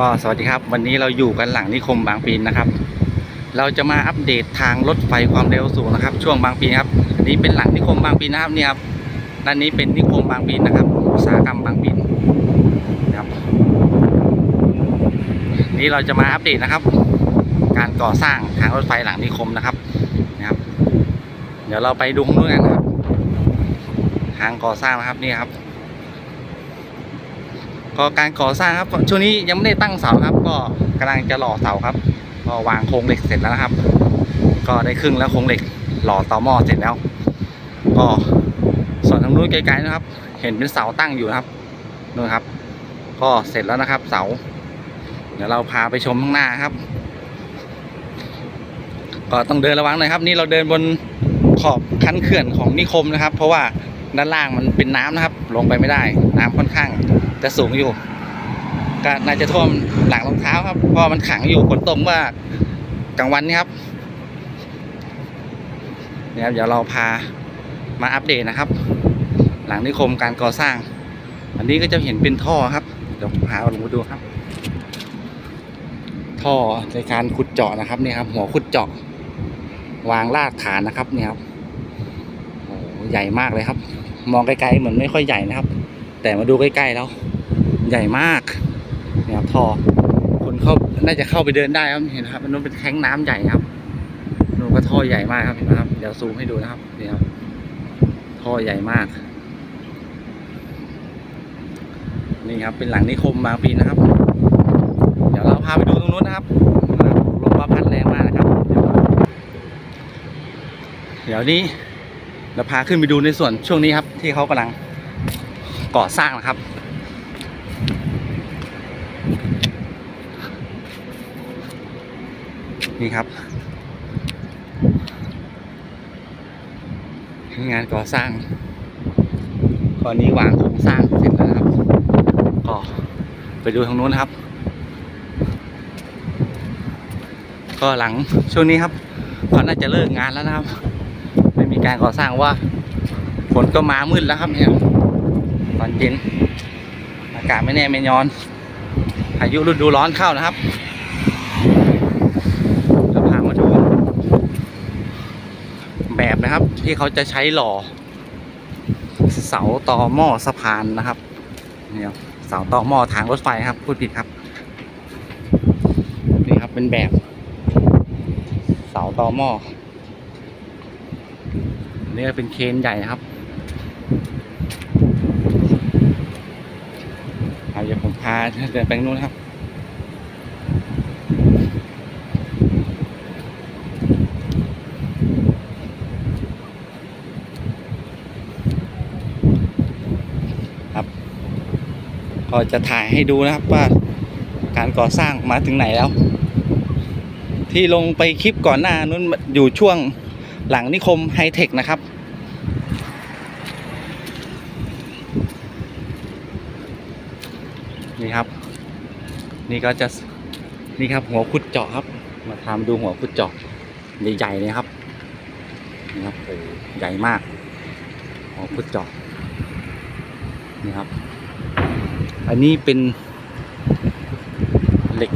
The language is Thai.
ก็สวัสดีครับ วันนี้เราอยู่กันหลังนิคมบางปีนนะครับ เราจะมาอัปเดตทางรถไฟความเร็วสูงนะครับ ช่วงบางปีนครับอันนี้เป็นหลังนิคมบางปีนนะครับเนี่ยครับด้านนี้เป็นนิคมบางปีนนะครับอุตสาหกรรมบางปีนนะครับ นี่เราจะมาอัปเดตนะครับ การก่อสร้างทางรถไฟหลังนิคมนะครับนะครับ เดี๋ยวเราไปดูข้างนู้นกันครับ ทางก่อสร้างนะครับนี่ครับ ก็การก่อสร้างครับช่วงนี้ยังไม่ได้ตั้งเสาครับ ก็กำลังจะหล่อเสาครับ ก็วางโครงเหล็กเสร็จแล้วนะครับ ก็ได้ครึ่งแล้วโครงเหล็กหล่อต่อหม้อเสร็จแล้ว ก็ส่วนทางนู้นไกลๆนะครับ เห็นเป็นเสาตั้งอยู่นะครับนู่นครับ ก็เสร็จแล้วนะครับ เสา เดี๋ยวเราพาไปชมข้างหน้าครับ ก็ต้องเดินระวังหน่อยครับ นี่เราเดินบนขอบคันเขื่อนของนิคมนะครับ เพราะว่า ด้านล่างมันเป็นน้ำนะครับ ลงไปไม่ได้ น้ำค่อนข้างจะสูงอยู่ ก็น่าจะท่วมหลังรองเท้าครับเพราะมันขังอยู่ฝนตกมื่อกลางวันนี่ครับเนี่ยครับเดี๋ยวเราพามาอัปเดตนะครับ หลังนิคมการก่อสร้าง อันนี้ก็จะเห็นเป็นท่อครับ เดี๋ยวพาลงมาดูครับ ท่อในการขุดเจาะนะครับเนี่ยครับ หัวขุดเจาะ วางรากฐานนะครับเนี่ยครับโอ้ใหญ่มากเลยครับ มองไกลๆเหมือนไม่ค่อยใหญ่นะครับ แต่มาดูใกล้ๆแล้ว ใหญ่มากนี่ครับท่อคนเข้าน่าจะเข้าไปเดินได้ครับเห็นครับมันนู้นเป็นแท้งน้ำใหญ่ครับนู้นก็ท่อใหญ่มากครับเห็นไหมครับเดี๋ยวซูมให้ดูนะครับนี่ครับท่อใหญ่มาก นี่ครับเป็นหลังนิคมบางปีนะครับ เดี๋ยวเราพาไปดูตรงนู้นนะครับลมพัดแรงมากนะครับ เดี๋ยวนี้ เราพาขึ้นไปดูในส่วนช่วงนี้ครับ ที่เขากำลังก่อสร้างนะครับ นี่ครับ งานก่อสร้างตอนนี้วางโครงสร้างเสร็จแล้วครับ ก็ไปดูทางนู้นนครับ ก็หลังช่วงนี้ครับเขาน่าจะเลิกงานแล้วนะครับ การก่อสร้างว่าฝนก็มามืดแล้วครับเนี่ยตอนเย็นอากาศไม่แน่ไม่นอนพายุฤดูร้อนเข้านะครับจะพามาดูแบบนะครับ ที่เขาจะใช้หล่อ เสาต่อหม้อสะพานนะครับเนี่ยเสาต่อหม้อทางรถไฟครับพูดผิดครับนี่ครับเป็นแบบ เสาต่อหม้อ นี่เป็นเคนใหญ่นะครับเอาเดี๋ยวผมพาเดินไปนู้นครับครับ ก็จะถ่ายให้ดูนะครับว่าการก่อสร้างมาถึงไหนแล้ว ที่ลงไปคลิปก่อนหน้านู้นอยู่ช่วง หลังนิคมไฮเทคนะครับ นี่ครับ นี่ก็จะนี่ครับหัวขุดเจาะครับ มาทำดูหัวขุดเจาะใหญ่ๆเลยครับนี่ครับโอ้ใหญ่มากหัวขุดเจาะนี่ครับ อันนี้เป็นเหล็ก